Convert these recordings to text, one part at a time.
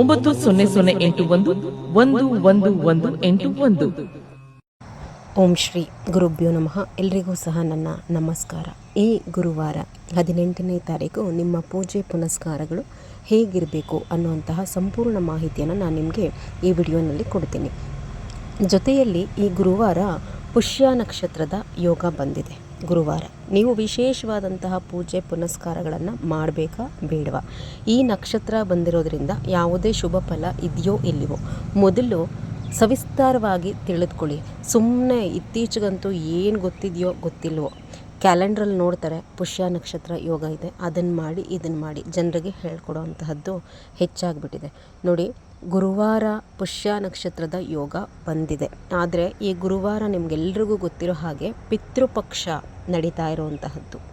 ಒಂಬತ್ತು ಸೊನ್ನೆ ಸೊನ್ನೆ ಎಂಟು ಒಂದು ಒಂದು ಒಂದು ಒಂದು ಎಂಟು ಒಂದು. ಓಂ ಶ್ರೀ ಗುರುಭ್ಯೋ ನಮಃ. ಎಲ್ರಿಗೂ ಸಹ ನನ್ನ ನಮಸ್ಕಾರ. ಈ ಗುರುವಾರ ಹದಿನೆಂಟನೇ ತಾರೀಕು ನಿಮ್ಮ ಪೂಜೆ ಪುನಸ್ಕಾರಗಳು ಹೇಗಿರಬೇಕು ಅನ್ನುವಂತಹ ಸಂಪೂರ್ಣ ಮಾಹಿತಿಯನ್ನು ನಾನು ನಿಮಗೆ ಈ ವಿಡಿಯೋನಲ್ಲಿ ಕೊಡ್ತೀನಿ. ಜೊತೆಯಲ್ಲಿ ಈ ಗುರುವಾರ ಪುಷ್ಯ ನಕ್ಷತ್ರದ ಯೋಗ ಬಂದಿದೆ. ಗುರುವಾರ. ನೀವು ವಿಶೇಷವಾದಂತಹ ಪೂಜೆ ಪುನಸ್ಕಾರಗಳನ್ನು ಮಾಡಬೇಕಾ ಬೇಡವಾ? ಈ ನಕ್ಷತ್ರ ಬಂದಿರೋದ್ರಿಂದ ಯಾವುದೇ ಶುಭ ಫಲ ಇದೆಯೋ ಇಲ್ಲವೋ? ಮೊದಲು ಸವಿಸ್ತಾರವಾಗಿ ತಿಳಿದುಕೊಳ್ಳಿ. ಸುಮ್ಮನೆ ಇತ್ತೀಚೆಗಂತೂ ಏನು ಗೊತ್ತಿದೆಯೋ ಗೊತ್ತಿಲ್ವೋ? ಕ್ಯಾಲೆಂಡ್ರಲ್ಲಿ ನೋಡ್ತಾರೆ, ಪುಷ್ಯ ನಕ್ಷತ್ರ ಯೋಗ ಇದೆ ಅದನ್ನು ಮಾಡಿ ಇದನ್ನು ಮಾಡಿ ಜನರಿಗೆ ಹೇಳ್ಕೊಡೋವಂತಹದ್ದು ಹೆಚ್ಚಾಗಿಬಿಟ್ಟಿದೆ. ನೋಡಿ, ಗುರುವಾರ ಪುಷ್ಯ ನಕ್ಷತ್ರದ ಯೋಗ ಬಂದಿದೆ. ಆದರೆ ಈ ಗುರುವಾರ ನಿಮಗೆಲ್ರಿಗೂ ಗೊತ್ತಿರೋ ಹಾಗೆ ಪಿತೃಪಕ್ಷ ನಡೀತಾ ಇರುವಂತಹದ್ದು.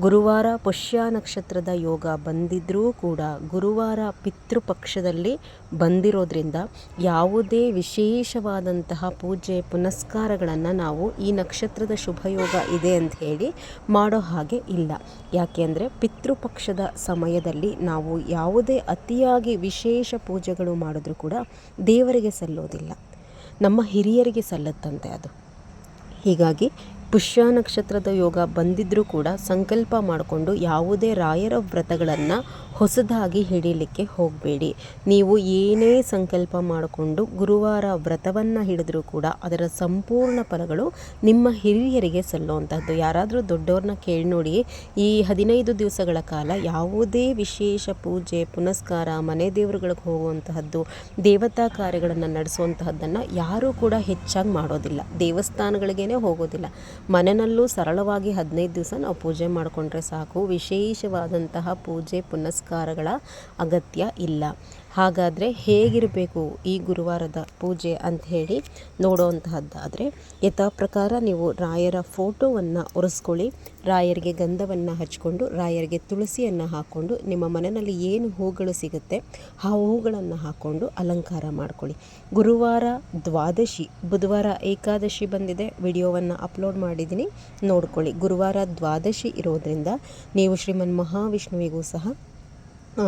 ಗುರುವಾರ ಪುಷ್ಯ ನಕ್ಷತ್ರದ ಯೋಗ ಬಂದಿದ್ರೂ ಕೂಡ ಗುರುವಾರ ಪಿತೃಪಕ್ಷದಲ್ಲಿ ಬಂದಿರೋದ್ರಿಂದ ಯಾವುದೇ ವಿಶೇಷವಾದಂತಹ ಪೂಜೆ ಪುನಸ್ಕಾರಗಳನ್ನು ನಾವು ಈ ನಕ್ಷತ್ರದ ಶುಭಯೋಗ ಇದೆ ಅಂತ ಹೇಳಿ ಮಾಡೋ ಹಾಗೆ ಇಲ್ಲ. ಯಾಕೆ ಅಂದರೆ ಪಿತೃಪಕ್ಷದ ಸಮಯದಲ್ಲಿ ನಾವು ಯಾವುದೇ ಅತಿಯಾಗಿ ವಿಶೇಷ ಪೂಜೆಗಳು ಮಾಡಿದ್ರೂ ಕೂಡ ದೇವರಿಗೆ ಸಲ್ಲೋದಿಲ್ಲ. ನಮ್ಮ ಹಿರಿಯರಿಗೆ ಸಲ್ಲತ್ತಂತೆ ಅದು. ಹೀಗಾಗಿ ಪುಷ್ಯ ನಕ್ಷತ್ರದ ಯೋಗ ಬಂದಿದ್ದರೂ ಕೂಡ ಸಂಕಲ್ಪ ಮಾಡಿಕೊಂಡು ಯಾವುದೇ ರಾಯರ ವ್ರತಗಳನ್ನು ಹೊಸದಾಗಿ ಹಿಡೀಲಿಕ್ಕೆ ಹೋಗಬೇಡಿ. ನೀವು ಏನೇ ಸಂಕಲ್ಪ ಮಾಡಿಕೊಂಡು ಗುರುವಾರ ವ್ರತವನ್ನು ಹಿಡಿದ್ರೂ ಕೂಡ ಅದರ ಸಂಪೂರ್ಣ ಫಲಗಳು ನಿಮ್ಮ ಹಿರಿಯರಿಗೆ ಸಲ್ಲುವಂಥದ್ದು ಯಾರಾದರೂ ದೊಡ್ಡವ್ರನ್ನ ಕೇಳಿ ನೋಡಿ, ಈ ಹದಿನೈದು ದಿವಸಗಳ ಕಾಲ ಯಾವುದೇ ವಿಶೇಷ ಪೂಜೆ, ಪುನಸ್ಕಾರ, ಮನೆ ದೇವರುಗಳಿಗೆ ಹೋಗುವಂತಹದ್ದು, ದೇವತಾ ಕಾರ್ಯಗಳನ್ನು ನಡೆಸುವಂತಹದ್ದನ್ನು ಯಾರೂ ಕೂಡ ಹೆಚ್ಚಾಗಿ ಮಾಡೋದಿಲ್ಲ. ದೇವಸ್ಥಾನಗಳಿಗೇ ಹೋಗೋದಿಲ್ಲ. ಮನೆಯಲ್ಲೂ ಸರಳವಾಗಿ ಹದಿನೈದು ದಿವಸ ನಾವು ಪೂಜೆ ಮಾಡಿಕೊಂಡ್ರೆ ಸಾಕು. ವಿಶೇಷವಾದಂತಹ ಪೂಜೆ ಪುನಸ್ಕಾರಗಳ ಅಗತ್ಯ ಇಲ್ಲ. ಹಾಗಾದರೆ ಹೇಗಿರಬೇಕು ಈ ಗುರುವಾರದ ಪೂಜೆ ಅಂತ ಹೇಳಿ ನೋಡುವಂತಹದ್ದಾದರೆ ಯಥಾ ಪ್ರಕಾರ ನೀವು ರಾಯರ ಫೋಟೋವನ್ನು ಒರೆಸ್ಕೊಳ್ಳಿ. ರಾಯರಿಗೆ ಗಂಧವನ್ನು ಹಚ್ಕೊಂಡು, ರಾಯರಿಗೆ ತುಳಸಿಯನ್ನು ಹಾಕ್ಕೊಂಡು ನಿಮ್ಮ ಮನೆಯಲ್ಲಿ ಏನು ಹೂಗಳು ಸಿಗುತ್ತೆ ಆ ಹೂಗಳನ್ನು ಹಾಕ್ಕೊಂಡು ಅಲಂಕಾರ ಮಾಡ್ಕೊಳ್ಳಿ. ಗುರುವಾರ ದ್ವಾದಶಿ, ಬುಧವಾರ ಏಕಾದಶಿ ಬಂದಿದೆ. ವಿಡಿಯೋವನ್ನು ಅಪ್ಲೋಡ್ ಮಾಡಿದ್ದೀನಿ, ನೋಡ್ಕೊಳ್ಳಿ. ಗುರುವಾರ ದ್ವಾದಶಿ ಇರೋದರಿಂದ ನೀವು ಶ್ರೀಮನ್ ಮಹಾವಿಷ್ಣುವಿಗೂ ಸಹ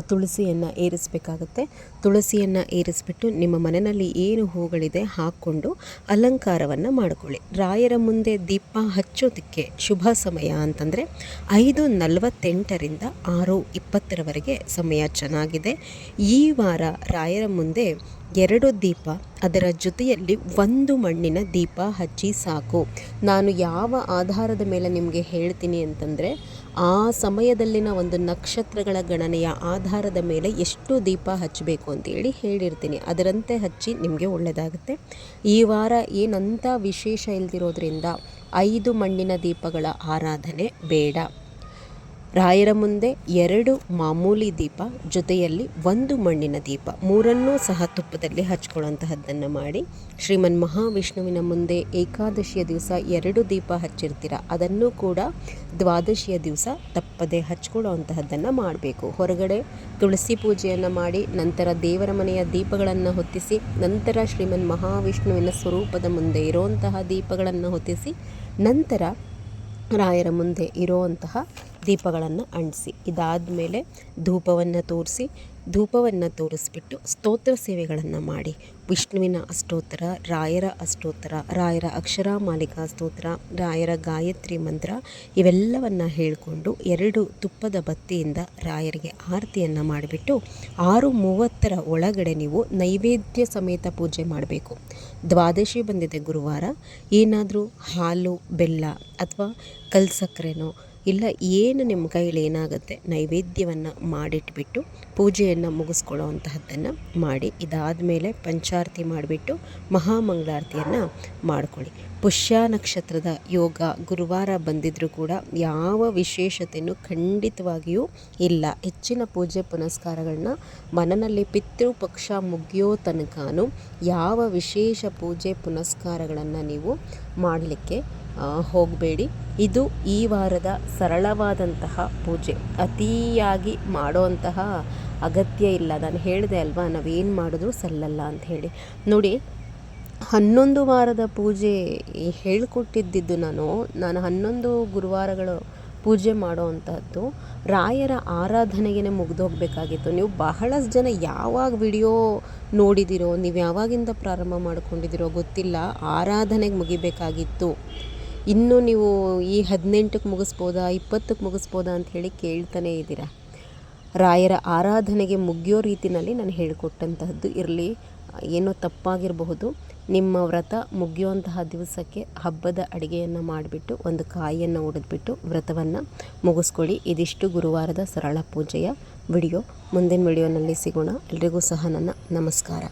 ತುಳಸಿಯನ್ನು ಏರಿಸಬೇಕಾಗುತ್ತೆ. ತುಳಸಿಯನ್ನು ಏರಿಸ್ಬಿಟ್ಟು ನಿಮ್ಮ ಮನೆಯಲ್ಲಿ ಏನು ಹೂಗಳಿದೆ ಹಾಕ್ಕೊಂಡು ಅಲಂಕಾರವನ್ನು ಮಾಡಿಕೊಳ್ಳಿ. ರಾಯರ ಮುಂದೆ ದೀಪ ಹಚ್ಚೋದಕ್ಕೆ ಶುಭ ಸಮಯ ಅಂತಂದರೆ ಐದು ನಲವತ್ತೆಂಟರಿಂದ ಆರು ಇಪ್ಪತ್ತರವರೆಗೆ ಸಮಯ ಚೆನ್ನಾಗಿದೆ. ಈ ವಾರ ರಾಯರ ಮುಂದೆ ಎರಡು ದೀಪ, ಅದರ ಜೊತೆಯಲ್ಲಿ ಒಂದು ಮಣ್ಣಿನ ದೀಪ ಹಚ್ಚಿ ಸಾಕು. ನಾನು ಯಾವ ಆಧಾರದ ಮೇಲೆ ನಿಮಗೆ ಹೇಳ್ತೀನಿ ಅಂತಂದರೆ, ಆ ಸಮಯದಲ್ಲಿನ ಒಂದು ನಕ್ಷತ್ರಗಳ ಗಣನೆಯ ಆಧಾರದ ಮೇಲೆ ಎಷ್ಟು ದೀಪ ಹಚ್ಚಬೇಕು ಅಂತೇಳಿ ಹೇಳಿರ್ತೀನಿ. ಅದರಂತೆ ಹಚ್ಚಿ ನಿಮಗೆ ಒಳ್ಳೆಯದಾಗುತ್ತೆ ಈ ವಾರ ಏನಂತ ವಿಶೇಷ ಇಲ್ದಿರೋದ್ರಿಂದ ಐದು ಮಣ್ಣಿನ ದೀಪಗಳ ಆರಾಧನೆ ಬೇಡ. ರಾಯರ ಮುಂದೆ ಎರಡು ಮಾಮೂಲಿ ದೀಪ, ಜೊತೆಯಲ್ಲಿ ಒಂದು ಮಣ್ಣಿನ ದೀಪ. ಮೂರನ್ನೂ ಸಹ ತುಪ್ಪದಲ್ಲಿ ಹಚ್ಕೊಳ್ಳುವಂತಹದ್ದನ್ನು ಮಾಡಿ ಶ್ರೀಮನ್ ಮಹಾವಿಷ್ಣುವಿನ ಮುಂದೆ ಏಕಾದಶಿಯ ದಿವಸ ಎರಡು ದೀಪ ಹಚ್ಚಿರ್ತೀರ, ಅದನ್ನು ಕೂಡ ದ್ವಾದಶಿಯ ದಿವಸ ತಪ್ಪದೆ ಹಚ್ಕೊಳ್ಳುವಂತಹದ್ದನ್ನು ಮಾಡಬೇಕು. ಹೊರಗಡೆ ತುಳಸಿ ಪೂಜೆಯನ್ನು ಮಾಡಿ ನಂತರ ದೇವರ ಮನೆಯ ದೀಪಗಳನ್ನು ಹೊತ್ತಿಸಿ, ನಂತರ ಶ್ರೀಮನ್ ಮಹಾವಿಷ್ಣುವಿನ ಸ್ವರೂಪದ ಮುಂದೆ ಇರುವಂತಹ ದೀಪಗಳನ್ನು ಹೊತ್ತಿಸಿ, ನಂತರ ರಾಯರ ಮುಂದೆ ಇರುವಂತಹ ದೀಪಗಳನ್ನು ಅಂಟಿಸಿ. ಇದಾದಮೇಲೆ ಧೂಪವನ್ನು ತೋರಿಸಿ, ಧೂಪವನ್ನು ತೋರಿಸ್ಬಿಟ್ಟು ಸ್ತೋತ್ರ ಸೇವೆಗಳನ್ನು ಮಾಡಿ. ವಿಷ್ಣುವಿನ ಅಷ್ಟೋತ್ತರ, ರಾಯರ ಅಷ್ಟೋತ್ತರ, ರಾಯರ ಅಕ್ಷರ ಮಾಲಿಕಾ ಸ್ತೋತ್ರ, ರಾಯರ ಗಾಯತ್ರಿ ಮಂತ್ರ ಇವೆಲ್ಲವನ್ನು ಹೇಳಿಕೊಂಡು ಎರಡು ತುಪ್ಪದ ಬತ್ತಿಯಿಂದ ರಾಯರಿಗೆ ಆರತಿಯನ್ನು ಮಾಡಿಬಿಟ್ಟು ಆರು ಮೂವತ್ತರ ಒಳಗಡೆ ನೀವು ನೈವೇದ್ಯ ಸಮೇತ ಪೂಜೆ ಮಾಡಬೇಕು. ದ್ವಾದಶಿ ಬಂದಿದೆ ಗುರುವಾರ. ಏನಾದರೂ ಹಾಲು, ಬೆಲ್ಲ ಅಥವಾ ಕಲ್ಸಕ್ಕರೆನೋ ಇಲ್ಲ, ಏನು ನಿಮ್ಮ ಕೈಯಲ್ಲಿ ಏನಾಗುತ್ತೆ? ನೈವೇದ್ಯವನ್ನು ಮಾಡಿಟ್ಬಿಟ್ಟು ಪೂಜೆಯನ್ನು ಮುಗಿಸ್ಕೊಳ್ಳೋ ಅಂತಹದ್ದನ್ನು ಮಾಡಿ, ಇದಾದಮೇಲೆ ಪಂಚಾರತಿ ಮಾಡಿಬಿಟ್ಟು ಮಹಾಮಂಗಳಾರತಿಯನ್ನು ಮಾಡ್ಕೊಳ್ಳಿ. ಪುಷ್ಯ ನಕ್ಷತ್ರದ ಯೋಗ ಗುರುವಾರ ಬಂದಿದ್ದರೂ ಕೂಡ ಯಾವ ವಿಶೇಷತೆಯೂ ಖಂಡಿತವಾಗಿಯೂ ಇಲ್ಲ. ಹೆಚ್ಚಿನ ಪೂಜೆ ಪುನಸ್ಕಾರಗಳನ್ನ ಮನನಲ್ಲಿ ಪಿತೃಪಕ್ಷ ಮುಗಿಯೋ ತನಕನೂ ಯಾವ ವಿಶೇಷ ಪೂಜೆ ಪುನಸ್ಕಾರಗಳನ್ನು ನೀವು ಮಾಡಲಿಕ್ಕೆ ಹೋಗಬೇಡಿ. ಇದು ಈ ವಾರದ ಸರಳವಾದಂತಹ ಪೂಜೆ. ಅತಿಯಾಗಿ ಮಾಡುವಂತಹ ಅಗತ್ಯ ಇಲ್ಲ. ನಾನು ಹೇಳಿದೆ ಅಲ್ವಾ, ನಾವೇನು ಮಾಡಿದ್ರೂ ಸಲ್ಲಲ್ಲ ಅಂತ ಹೇಳಿ. ನೋಡಿ, ಹನ್ನೊಂದು ವಾರದ ಪೂಜೆ ಹೇಳಿಕೊಟ್ಟಿದ್ದಿದ್ದು ನಾನು. ನಾನು ಹನ್ನೊಂದು ಗುರುವಾರಗಳು ಪೂಜೆ ಮಾಡೋ ಅಂಥದ್ದು ರಾಯರ ಆರಾಧನೆಗೆ ಮುಗಿದೋಗ್ಬೇಕಾಗಿತ್ತು. ನೀವು ಬಹಳಷ್ಟು ಜನ ಯಾವಾಗ ವಿಡಿಯೋ ನೋಡಿದಿರೋ, ನೀವು ಯಾವಾಗಿಂದ ಪ್ರಾರಂಭ ಮಾಡಿಕೊಂಡಿದ್ದೀರೋ ಗೊತ್ತಿಲ್ಲ. ಆರಾಧನೆಗೆ ಮುಗಿಬೇಕಾಗಿತ್ತು. ಇನ್ನು ನೀವು ಈ ಹದಿನೆಂಟಕ್ಕೆ ಮುಗಿಸ್ಬೋದಾ, ಇಪ್ಪತ್ತಕ್ಕೆ ಮುಗಿಸ್ಬೋದಾ ಅಂತ ಹೇಳಿ ಕೇಳ್ತಾನೆ ಇದ್ದೀರಾ? ರಾಯರ ಆರಾಧನೆಗೆ ಮುಗಿಯೋ ರೀತಿಯಲ್ಲಿ ನಾನು ಹೇಳಿಕೊಟ್ಟಂತಹದ್ದು ಇರಲಿ. ಏನೋ ತಪ್ಪಾಗಿರಬಹುದು. ನಿಮ್ಮ ವ್ರತ ಮುಗಿಯುವಂತಹ ದಿವಸಕ್ಕೆ ಹಬ್ಬದ ಅಡುಗೆಯನ್ನು ಮಾಡಿಬಿಟ್ಟು ಒಂದು ಕಾಯಿಯನ್ನು ಒಡೆದ್ಬಿಟ್ಟು ವ್ರತವನ್ನು ಮುಗಿಸ್ಕೊಳ್ಳಿ. ಇದಿಷ್ಟು ಗುರುವಾರದ ಸರಳ ಪೂಜೆಯ ವಿಡಿಯೋ. ಮುಂದಿನ ವಿಡಿಯೋನಲ್ಲಿ ಸಿಗೋಣ. ಎಲ್ರಿಗೂ ಸಹ ನನ್ನ ನಮಸ್ಕಾರ.